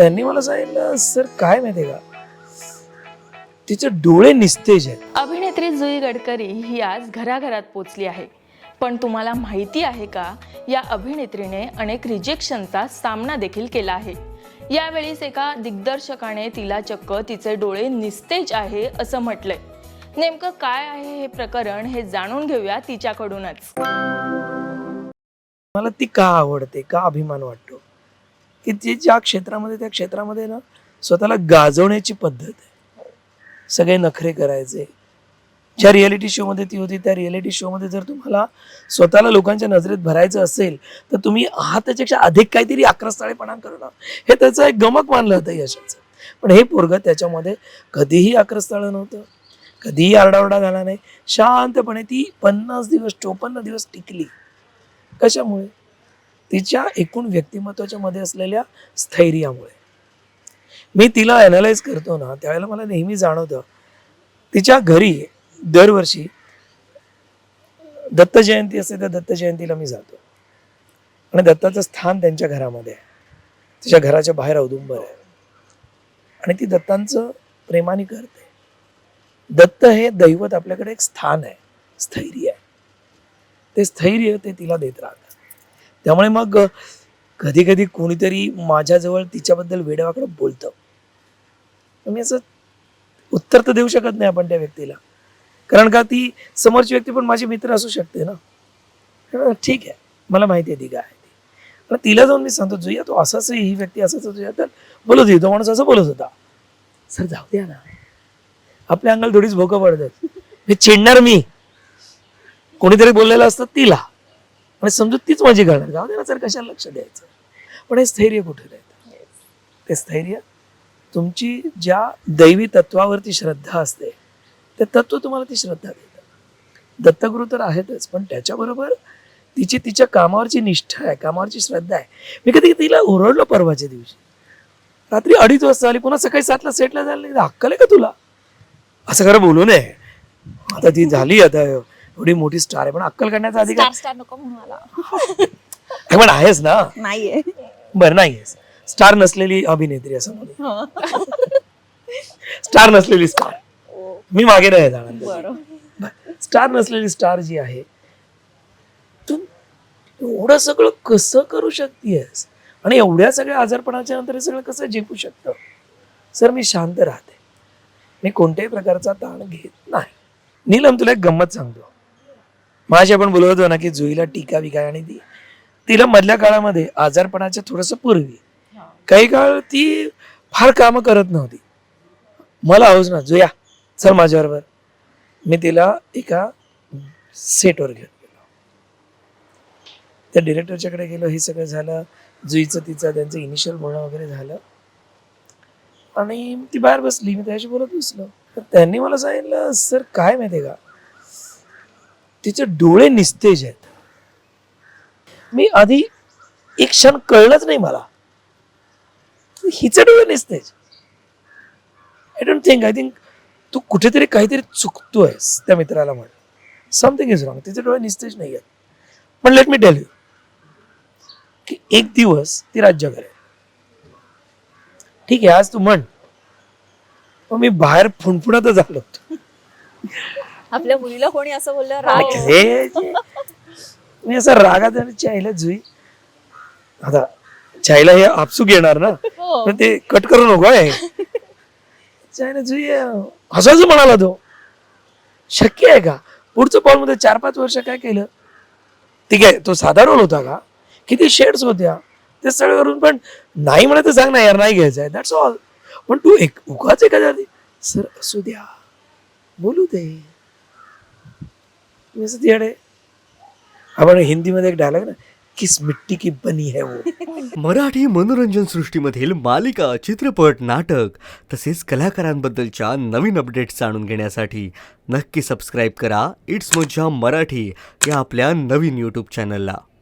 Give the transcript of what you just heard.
त्यांनी मला सांगितलं सर काय माहितीये का? तिचे डोळे निस्तेज आहेत. अभिनेत्री जुई गडकरी ही आज घराघरात पोचली आहे. पण तुम्हाला माहिती आहे का या अभिनेत्रीने अनेक रिजेक्शनचा सामना देखील केला आहे. यावेळीच एका दिग्दर्शकाने तिला चक्क तिचे डोळे निस्तेज आहे असं म्हटलंय. नेमकं काय आहे हे प्रकरण हे जाणून घेऊया तिच्याकडूनच. मला ती का आवडते का अभिमान वाटतो? की ती ज्या क्षेत्रामध्ये त्या क्षेत्रामध्ये ना स्वतःला गाजवण्याची पद्धत आहे. सगळे नखरे करायचे. ज्या रियालिटी शोमध्ये ती होती त्या रियालिटी शोमध्ये जर तुम्हाला स्वतःला लोकांच्या नजरेत भरायचं असेल तर तुम्ही आहात त्याच्यापेक्षा अधिक काहीतरी आक्रस्ताळेपणा करणं. हे त्याचं एक गमक मानलं होतं यशाचं. पण हे पोरग त्याच्यामध्ये कधीही आक्रस्ताळ नव्हतं. कधीही आरडाओरडा झाला नाही. शांतपणे ती पन्नास दिवस चोपन्न दिवस टिकली. कशामुळे? तिच्या एकूण व्यक्तिमत्वाच्या मध्ये असलेल्या स्थैर्यामुळे. मी तिला अनालाइज करतो ना त्यावेळेला मला नेहमी जाणवतं तिच्या घरी दरवर्षी दत्त जयंती असते त्या दत्त जयंतीला मी जातो. आणि दत्ताचं स्थान त्यांच्या घरामध्ये आहे. तिच्या घराच्या बाहेर औदुंबर आहे. आणि ती दत्तांचं प्रेमाने करते. दत्त हे दैवत आपल्याकडे एक स्थान आहे स्थैर्य आहे. ते स्थैर्य ते तिला देत राहतात. त्यामुळे मग कधी कधी कोणीतरी माझ्याजवळ तिच्याबद्दल वेडावाकडं बोलतं. मी असं उत्तर तर देऊ शकत नाही आपण त्या व्यक्तीला. कारण का ती समोरची व्यक्ती पण माझी मित्र असू शकते ना. ठीक आहे. मला माहिती आहे ती काय ती. आणि तिला जाऊन मी सांगतो जुया तो असंच ही व्यक्ती असंच तुझ्या तर बोलत होती तो माणूस असं बोलत होता. सर जाऊ द्या ना. आपल्या अंगाला थोडीच भोकं पडतात. हे चिडणार मी. कोणीतरी बोललेलं असतं तिला. आणि समजून तीच माझी घालणार जाऊ दे ना सर कशाला लक्ष द्यायचं? पण हे स्थैर्य कुठे राहतं ते स्थैर्य तुमची ज्या दैवी तत्वावरती श्रद्धा असते ते तत्व तुम्हाला ती श्रद्धा देतं. दत्तगुरु तर आहेतच पण त्याच्याबरोबर तिची तिच्या कामावरची निष्ठा आहे कामावरची श्रद्धा आहे. मी कधी तिला ओरडलो परवाच्या दिवशी. रात्री अडीच वाजता आली पुन्हा सकाळी सातला सेटला झाली नाही अक्कल आहे का तुला? असं खरं बोलू नये. आता ती झाली आता. एवढी मोठी स्टार आहे पण अक्कल करण्याचा अधिकार स्टार स्टार नको म्हणू मला. हे पण आहेस ना? नाहीये. बरं नाही स्टार नसलेली अभिनेत्री असं म्हणू स्टार नसलेली स्टार. मी मागे नाही जाणार. बरं. स्टार नसलेली स्टार जी आहे तू एवढं सगळं कसं करू शकतेस? आणि एवढ्या सगळ्या आजारपणाच्या नंतर हे सगळं कसं जिंकू शकतं? सर मी शांत राहते. मी कोणत्याही प्रकारचा ताण घेत नाही. नीलम तुला एक गंमत सांगतो. माझी आपण बोलत होतो ना की जुईला टीका विका आणि ती तिला मधल्या काळामध्ये आजारपणाच्या थोडंसं पूर्वी. काही काळ ती फार कामं करत नव्हती. मला हौस ना जुया चल माझ्याबरोबर. मी तिला एका सेटवर घेऊन गेलो. त्या डिरेक्टरच्याकडे गेलो हे सगळं झालं जुईचं तिचं त्यांचं इनिशियल बोलणं वगैरे झालं. आणि ती बाहेर बसली मी त्याशी बोलत बसलो. तर त्यांनी मला सांगितलं सर काय माहितीये का? तिचे डोळे निस्तेज आहेत. मी आधी एक क्षण कळलंच नाही मला. हिचे डोळे निस्तेज. I don't think I think तू कुठेतरी काहीतरी चुकतोयस त्या मित्राला म्हण समथिंग इज रॉंग तिचे डोळे निस्तेज नाही आहेत. पण लेट मी टेल यू की एक दिवस ती राज्य करेल ठीक आहे आज तू म्हण. मी बाहेर फुणफुणातच आलो होतो. आपल्या मुलीला कोणी असं बोललं राग. अरे मी असं रागात आणि चायला जुई. आता चायला हे आपसूक येणार ना हो. पण ते कट करू नको आहे चायना जुई हसायचं म्हणाला तो. शक्य आहे का? पुढचं पाऊल मध्ये चार पाच वर्ष काय केलं? ठीक आहे तो साधा रोल होता का? किती शेड्स होत्या? ते सगळं करून पण नाही म्हणत तर सांग ना यार नाही घ्यायचं आहे. दॅट्स ऑल पण तू एक उगाच एखाद्या सर असू द्या. बोलू दे. मी असं तिकडे. आपण हिंदीमध्ये एक डायलॉग ना किस मिट्टी की बनी है वो. मराठी मनोरंजन सृष्टीमधील मालिका चित्रपट नाटक तसेच कलाकारांबद्दलच्या नवीन अपडेट्स जाणून घेण्यासाठी नक्की सबस्क्राईब करा. इट्स मज्जा मराठी या आपल्या नवीन यूट्यूब चॅनलला